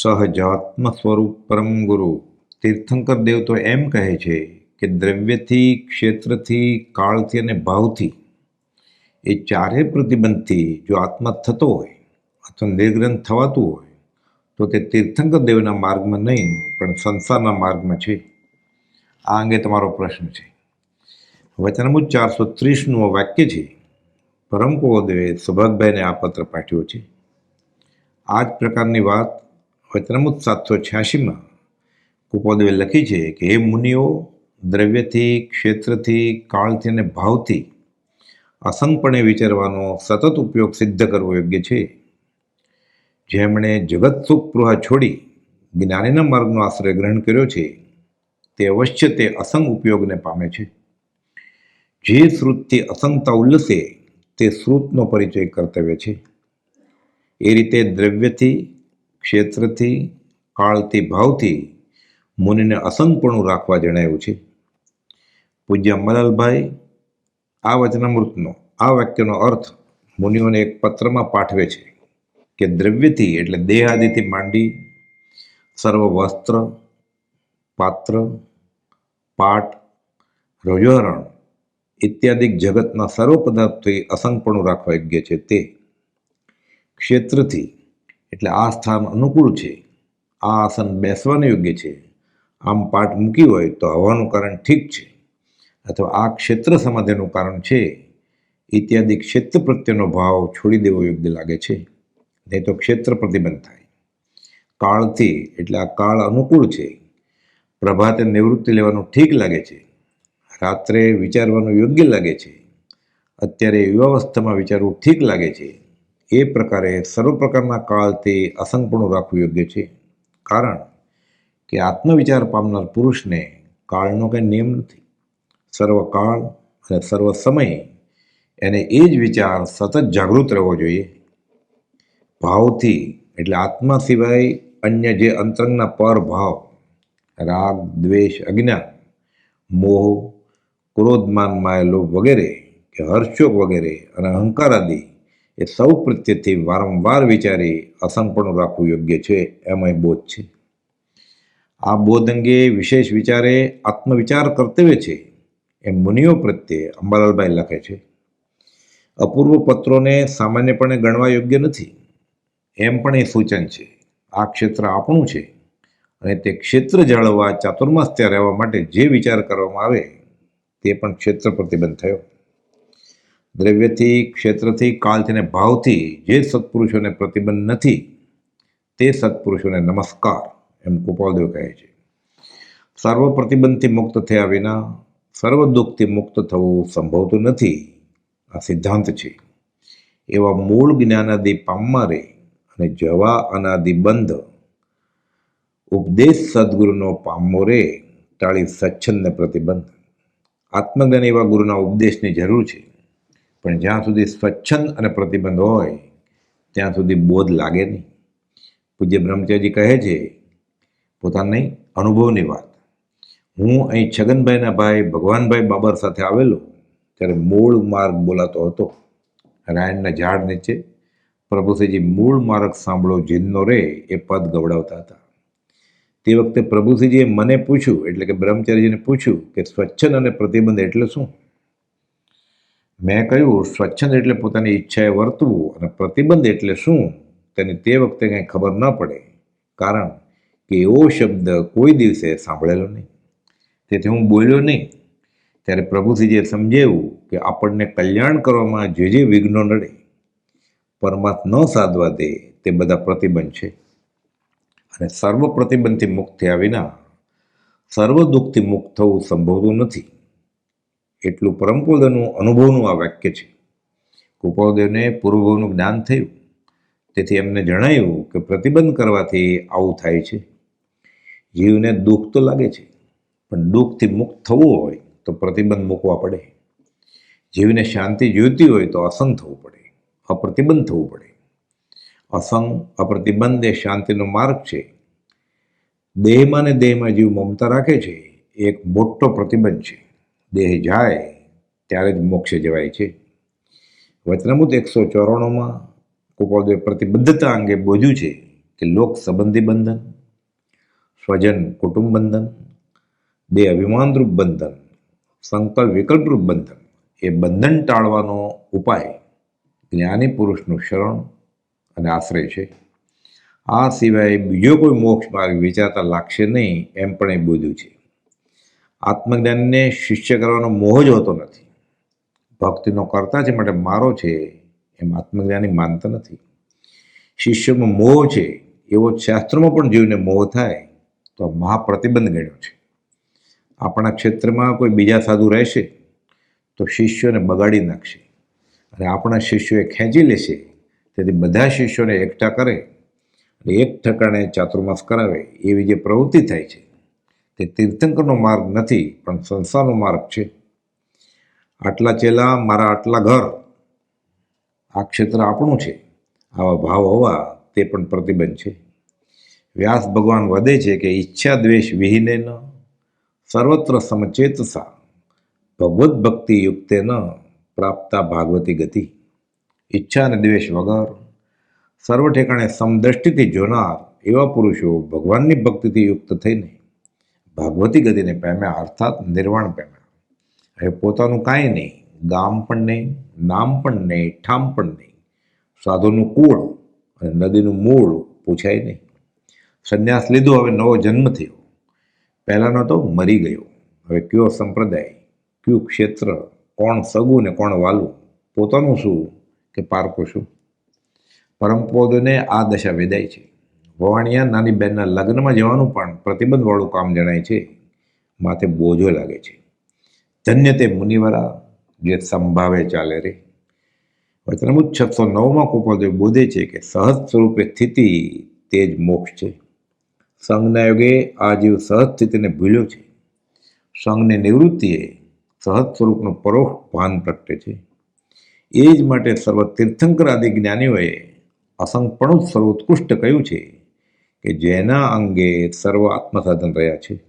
સહજાત્મ સ્વરૂપ પરમ ગુરુ. તીર્થંકર દેવ તો એમ કહે છે કે દ્રવ્યથી, ક્ષેત્રથી, કાળથી અને ભાવથી એ ચારે પ્રતિબંધથી જો આત્મા થતો હોય, અથવા નિર્ગ્રંથ થવાતું હોય, તો તે તીર્થંકર દેવના માર્ગમાં નહીં, પણ સંસારના માર્ગમાં છે. આ અંગે તમારો પ્રશ્ન છે. વચનમુજ ચારસો ત્રીસનું વાક્ય છે, પરમ કુવોદેવે સૌભાગભાઈને આ પત્ર પાઠ્યો છે. આ જ પ્રકારની વાત વચનમુજ સાતસો છ્યાસીમાં કુપોદેવે લખી છે કે, હે મુનિઓ, દ્રવ્યથી, ક્ષેત્રથી, કાળથી અને ભાવથી અસંગપણે વિચારવાનો સતત ઉપયોગ સિદ્ધ કરવો યોગ્ય છે. જેમણે જગત સુખ પૃહ છોડી જ્ઞાનીના માર્ગનો આશ્રય ગ્રહણ કર્યો છે, તે અવશ્ય તે અસંગ ઉપયોગને પામે છે. જે શ્રુતથી અસંગતા ઉલ્લસે, તે શ્રુતનો પરિચય કર્તવ્ય છે. એ રીતે દ્રવ્યથી ક્ષેત્રથી, કાળથી, ભાવથી મુનિને અસંગપણું રાખવા જણાવ્યું છે. પૂજ્ય મલાલભાઈ, આ વચનામૃતનો, આ વાક્યનો અર્થ મુનિઓને એક પત્રમાં પાઠવે છે કે દ્રવ્યથી એટલે દેહ આદિથી માંડી સર્વ વસ્ત્ર પાત્ર, પાટ રજોહરણ ઇત્યાદિ જગતના સર્વ પદાર્થોથી અસંગપણું રાખવા યોગ્ય છે તે. ક્ષેત્રથી એટલે આ સ્થાન અનુકૂળ છે. આ આસન બેસવાને યોગ્ય છે. આમ પાઠ મૂકી હોય તો હવાનું કારણ ઠીક છે. અથવા આ ક્ષેત્ર સમાધિનું કારણ છે. ઇત્યાદિ ક્ષેત્ર પ્રત્યેનો ભાવ છોડી દેવો યોગ્ય લાગે છે. નહીં તો ક્ષેત્ર પ્રતિબંધ થાય. કાળથી એટલે આ કાળ અનુકૂળ છે. પ્રભાતે નિવૃત્તિ લેવાનું ઠીક લાગે છે. રાત્રે વિચારવાનું યોગ્ય લાગે છે. અત્યારે યુવાવસ્થામાં વિચારવું ઠીક લાગે છે. એ પ્રકારે સર્વ પ્રકારના કાળથી અસંગપણું રાખવું યોગ્ય છે. કારણ કે આત્મવિચાર પામનાર પુરુષને કાળનો કંઈ નિયમ નથી. સર્વ કાળ અને સર્વ સમય એને એ જ વિચાર સતત જાગૃત રહેવો જોઈએ. ભાવથી એટલે આત્મા સિવાય અન્ય જે અંતરંગના પર ભાવ રાગ, દ્વેષ, અજ્ઞાન, મોહ, ક્રોધમાન માયેલો વગેરે કે હર્ષોક વગેરે અને અહંકાર આદિ એ સૌ પ્રત્યેથી વારંવાર વિચારી અસંપણું રાખવું યોગ્ય છે, એમાંય બોધ છે. આ બોધ અંગે વિશેષ વિચારે આત્મવિચાર કર્તવ્ય છે એમ મુનિઓ પ્રત્યે અંબાલાલભાઈ લખે છે. અપૂર્વ પત્રોને સામાન્યપણે ગણવા યોગ્ય નથી, એમ પણ એ સૂચન છે. આ ક્ષેત્ર આપણું છે અને તે ક્ષેત્ર જાળવવા ચાતુર્માસ્ય રહેવા માટે જે વિચાર કરવામાં આવે, તે પણ ક્ષેત્ર પ્રતિબંધ થયો. દ્રવ્યથી, ક્ષેત્રથી કાલથી ભાવથી જે સત્પુરુષોને પ્રતિબંધ નથી, તે સત્પુરુષોને નમસ્કાર એમ કુપાલદેવ કહે છે. સર્વ પ્રતિબંધથી મુક્ત થયા વિના, સર્વ દુઃખથી મુક્ત થવું સંભવતું નથી. આ સિદ્ધાંત છે. એવા મૂળ જ્ઞાનાદિ પામવારે અને જવા અનાદિ બંધ, ઉપદેશ સદગુરુનો પામો રે ટાળી સ્વચ્છંદ પ્રતિબંધ. આત્મજ્ઞાન એવા ગુરુના ઉપદેશની જરૂર છે. પણ જ્યાં સુધી સ્વચ્છંદ અને પ્રતિબંધ હોય, ત્યાં સુધી બોધ લાગે નહીં. પૂજ્ય બ્રહ્મચર્યજી કહે છે, પોતાની અનુભવની વાત. હું અહીં છગનભાઈના ભાઈ ભગવાનભાઈ બાબર સાથે આવેલો, ત્યારે મૂળ માર્ગ બોલાતો હતો. રાયણના ઝાડ નીચે પ્રભુશ્રીજી મૂળ માર્ગ સાંભળો જીનનો રે, એ પદ ગવડાવતા હતા. તે વખતે પ્રભુશ્રીજીએ મને પૂછ્યું, એટલે કે બ્રહ્મચારીજીને પૂછ્યું કે સ્વચ્છન અને પ્રતિબંધ એટલે શું? મેં કહ્યું, સ્વચ્છંદ એટલે પોતાની ઈચ્છાએ વર્તવું અને પ્રતિબંધ એટલે શું? તેની તે વખતે કંઈ ખબર ન પડે. કારણ કે એવો શબ્દ કોઈ દિવસે સાંભળેલો નહીં. તેથી હું બોલ્યો નહીં. ત્યારે પ્રભુથી જે સમજાવ્યું કે આપણને કલ્યાણ કરવામાં જે જે વિઘ્નો નડે, પરમાત્મ ન સાધવા દે તે બધા પ્રતિબંધ છે. અને સર્વ પ્રતિબંધથી મુક્ત થયા વિના સર્વ દુઃખથી મુક્ત થવું સંભવતું નથી. એટલું પરમપોદનું અનુભવનું આ વાક્ય છે. કુપાદેવને પૂર્વભવનું જ્ઞાન થયું. તેથી એમને જણાયું કે પ્રતિબંધ કરવાથી આવું થાય છે. જીવને દુઃખ તો લાગે છે, પણ દુઃખથી મુક્ત થવું હોય તો પ્રતિબંધ મૂકવા પડે. જીવને શાંતિ જોઈતી હોય તો અસંગ થવું પડે, અપ્રતિબંધ થવું પડે. અસંગ, અપ્રતિબંધ એ શાંતિનો માર્ગ છે. દેહમાં ને દેહમાં જીવ મમતા રાખે છે એક મોટો પ્રતિબંધ છે. દેહ જાય, ત્યારે જ મોક્ષે જવાય છે. વચનમૂત એકસો ચોરાણુંમાં કુપાલદેવ પ્રતિબદ્ધતા અંગે બોધ્યું છે કે લોક સંબંધી બંધન, સ્વજન કુટુંબ બંધન, દેહ અભિમાનરૂપ બંધન, સંકલ્પ વિકલ્પરૂપ બંધન એ બંધન ટાળવાનો ઉપાય જ્ઞાની પુરુષનું શરણ અને આશ્રય છે. આ સિવાય બીજો કોઈ મોક્ષ માર્ગ વિચારતા લાગશે નહીં એમ પણ એ બોધ્યું છે. આત્મજ્ઞાનને શિષ્ય કરવાનો મોહ જ હોતો નથી. ભક્તિનો કરતા છે માટે મારો છે, એમ આત્મજ્ઞાની માનતા નથી. શિષ્યમાં મોહ છે, એવો શાસ્ત્રોમાં પણ જીવને મોહ થાય, તો મહાપ્રતિબંધ ગણ્યો છે. આપણા ક્ષેત્રમાં કોઈ બીજા સાધુ રહેશે, તો શિષ્યોને બગાડી નાખશે. અને આપણા શિષ્યોએ ખેંચી લેશે, તેથી બધા શિષ્યોને એકઠા કરે, અને એક ઠકાણે ચાતુર્માસ કરાવે, એવી જે પ્રવૃત્તિ થાય છે તે તીર્થંકરનો માર્ગ નથી, પણ સંસારનો માર્ગ છે. આટલા ચેલા, મારા આટલા ઘર, આ ક્ષેત્ર આપણું છે. આવા ભાવ હોવા તે પણ પ્રતિબંધ છે. વ્યાસ ભગવાન વધે છે કે ઈચ્છા દ્વેષ વિહીને ન, સર્વત્ર સમચેતસા ભગવત ભક્તિ યુક્તે ન પ્રાપ્તા ભાગવતી ગતિ. ઈચ્છા અને દ્વેષ વગર, સર્વ ઠેકાણે સમદ્રષ્ટિથી જોનાર એવા પુરુષો ભગવાનની ભક્તિથી યુક્ત થઈને ભાગવતી ગતિને પામ્યા અર્થાત નિર્વાણ પામ્યા હવે પોતાનું કાંઈ નહીં, ગામ પણ નહીં, નામ પણ નહીં, ઠામ પણ નહીં. સાધુનું કુળ અને નદીનું મૂળ પૂછાય નહીં. સંન્યાસ લીધો, હવે નવો જન્મ થયો. પહેલાંનો તો મરી ગયો. હવે કયો સંપ્રદાય, કયું ક્ષેત્ર, કોણ સગું ને કોણ વાલું? પોતાનું શું કે પારકું શું? પરમપોદને આ દશા વેદાય છે. વવાણિયા નાની બહેનના લગ્નમાં જવાનું પણ પ્રતિબંધવાળું કામ જણાય છે. માથે બોજો લાગે છે. ધન્ય તે મુનિવરા, જે સંભાવે ચાલે રે. વચનમુત છસો નવમાં કુપોદેવ બોધે છે કે સહજ સ્વરૂપે સ્થિતિ તે જ મોક્ષ છે. સંઘના યોગે આ જીવ સહજ સ્થિતિને ભૂલ્યો છે. સંઘની નિવૃત્તિએ સહજ સ્વરૂપનું પરોક્ષ ભાન પ્રગટે છે. એ જ માટે સર્વ તીર્થંકર આદિ જ્ઞાનીઓએ અસંગપણું સર્વોત્કૃષ્ટ કહ્યું છે. કે જેના અંગે સર્વ આત્મસાધન રહ્યા છે.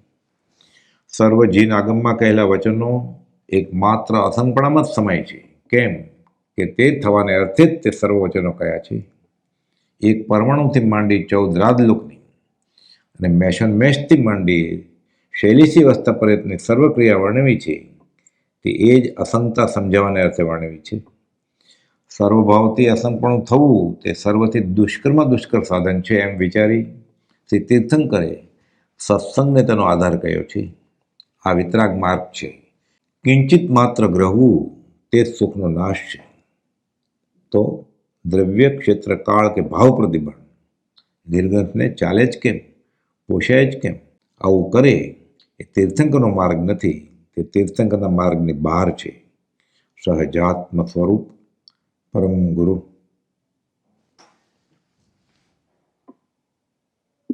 સર્વ જીન આગમમાં કહેલા વચનો એક માત્ર અસંગપણામાં જ સમાય છે. કેમ? કે તે થવાને અર્થે જ તે સર્વ વચનો કયા છે. એક પરમાણુથી માંડી ચૌદ રાજલોકની અને મેશન મેશથી માંડી શૈલીસી વસ્તા પર્યંતની સર્વક્રિયા વર્ણવી છે. તે એ જ અસંગતા સમજાવવાને અર્થે વર્ણવી છે. સર્વભાવથી અસંગપણું થવું તે સર્વથી દુષ્કર્મ દુષ્કર સાધન છે એમ વિચારી શ્રી તીર્થંકરે સત્સંગને તેનો આધાર કહ્યો છે. આ વિતરાગ માર્ગ છે. કિંચિત માત્ર ગ્રહવું તે સુખનો નાશ છે. તો દ્રવ્ય ક્ષેત્ર કાળ કે ભાવ પ્રતિબંધ નિર્ગ્રંથને ચાલે જ કેમ? પોષાય જ કેમ? આવું કરે એ તીર્થંકરનો માર્ગ નથી. તે તીર્થંકરના માર્ગની બહાર છે. સહજાત્મ સ્વરૂપ પરમ ગુરુ